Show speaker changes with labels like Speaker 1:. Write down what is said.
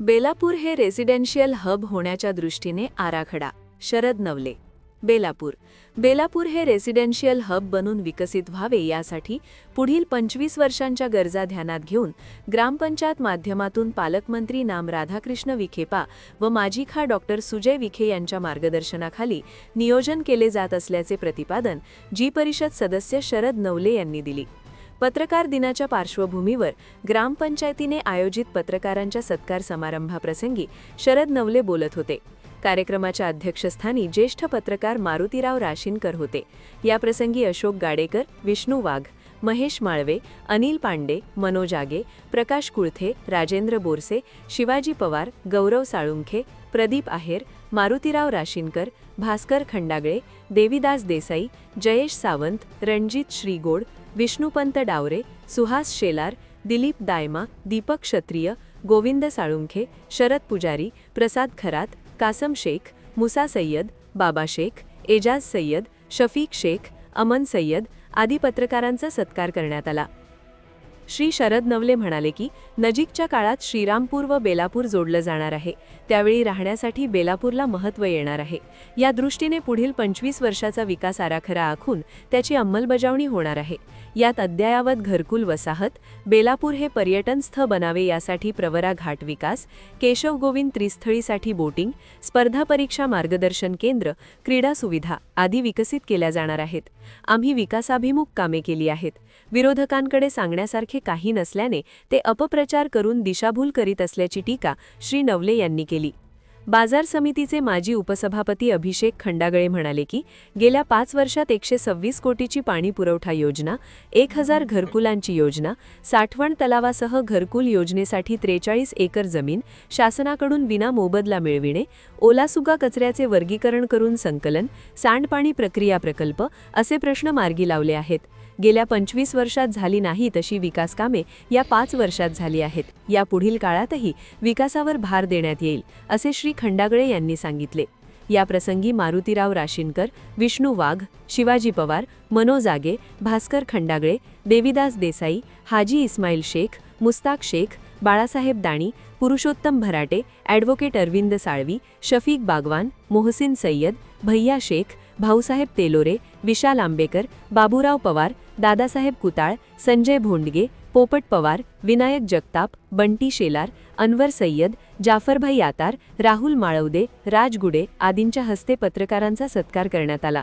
Speaker 1: बेलापूर हे residential hub होण्याच्या दृष्टीने आराखडा. शरद नवले. बेलापूर. बेलापूर हे रेसिडेन्शियल हब बनून विकसित व्हावे यासाठी पुढील पंचवीस वर्षांच्या गरजा ध्यानात घेऊन ग्रामपंचायत माध्यमातून पालकमंत्री नाम राधाकृष्ण विखेपा व माजी खा डॉक्टर सुजय विखे यांच्या मार्गदर्शनाखाली नियोजन केले जात असल्याचे प्रतिपादन जी परिषद सदस्य शरद नवले यांनी दिली. पत्रकार दिनाच्या पार्श्वभूमीवर ग्रामपंचायतीने आयोजित पत्रकारांच्या सत्कार समारंभाप्रसंगी शरद नवले बोलत होते. कार्यक्रमाच्या अध्यक्षस्थानी ज्येष्ठ पत्रकार मारुतीराव राशीनकर होते. याप्रसंगी अशोक गाडेकर विष्णू वाघ महेश माळवे अनिल पांडे मनोज आगे प्रकाश कुळथे राजेंद्र बोरसे शिवाजी पवार गौरव साळुंखे प्रदीप आहेर मारुतीराव राशीनकर भास्कर खंडागळे देविदास देसाई जयेश सावंत रणजित श्रीगोड विष्णुपंत डावरे सुहास शेलार दिलीप दायमा दीपक क्षत्रिय गोविंद साळुंखे शरद पुजारी प्रसाद खरात कासम शेख मुसा सय्यद बाबा शेख एजाज सय्यद शफीक शेख अमन सय्यद आदी पत्रकारांचा सत्कार करण्यात आला. श्री शरद नवले म्हणाले की नजीकच्या काळात श्रीरामपूर व बेलापूर जोडलं जाणार आहे. त्यावेळी राहण्यासाठी बेलापूरला महत्त्व येणार आहे. या दृष्टीने पुढील पंचवीस वर्षाचा विकास आराखडा आखून त्याची अंमलबजावणी होणार आहे. यात अद्ययावत घरकुल वसाहत बेलापूर हे पर्यटन स्थळ बनावे यासाठी प्रवरा घाट विकास केशव गोविंद त्रिस्थळीसाठी बोटिंग स्पर्धा परीक्षा मार्गदर्शन केंद्र क्रीडा सुविधा आदी विकसित केल्या जाणार आहेत. आम्ही विकासाभिमुख कामे केली आहेत. विरोधकांकडे सांगण्यासारखे काही नसल्याने ते अपप्रचार करून दिशाभूल करीत असल्याची टीका श्री नवले यांनी केली. बाजार समितीचे माजी उपसभापती अभिषेक खंडागळे म्हणाले की गेल्या पाच वर्षात एकशे सव्वीस कोटीची पाणी पुरवठा योजना एक हजार घरकुलांची योजना साठवण तलावासह घरकुल योजनेसाठी त्रेचाळीस एकर जमीन शासनाकडून विना मोबदला मिळविणे ओलासुका कचऱ्याचे वर्गीकरण करून संकलन सांडपाणी प्रक्रिया प्रकल्प असे प्रश्न मार्गी लावले आहेत. गेल्या पंचवीस वर्षात झाली नाही तशी विकास कामे या पाच वर्षात झाली आहेत. या पुढील काळातही विकासावर भार देण्यात येईल असे श्री. खंडागळे यांनी सांगितले. याप्रसंगी मारुतीराव राशीनकर विष्णू वाघ शिवाजी पवार मनोज आगे भास्कर खंडागळे देवीदास देसाई हाजी इस्माईल शेख मुस्ताक शेख बाळासाहेब दाणी पुरुषोत्तम भराटे ॲडव्होकेट अरविंद साळवी शफीक बागवान मोहसिन सय्यद भैया शेख भाऊसाहेब तेलोरे विशाल आंबेकर बाबूराव पवार दादासाहेब कुताळ संजय भोंडगे पोपट पवार विनायक जगताप बंटी शेलार अनवर सय्यद जाफरभाई आतार राहुल माळवदे राजगुडे आदींच्या हस्ते पत्रकारांचा सत्कार करण्यात आला.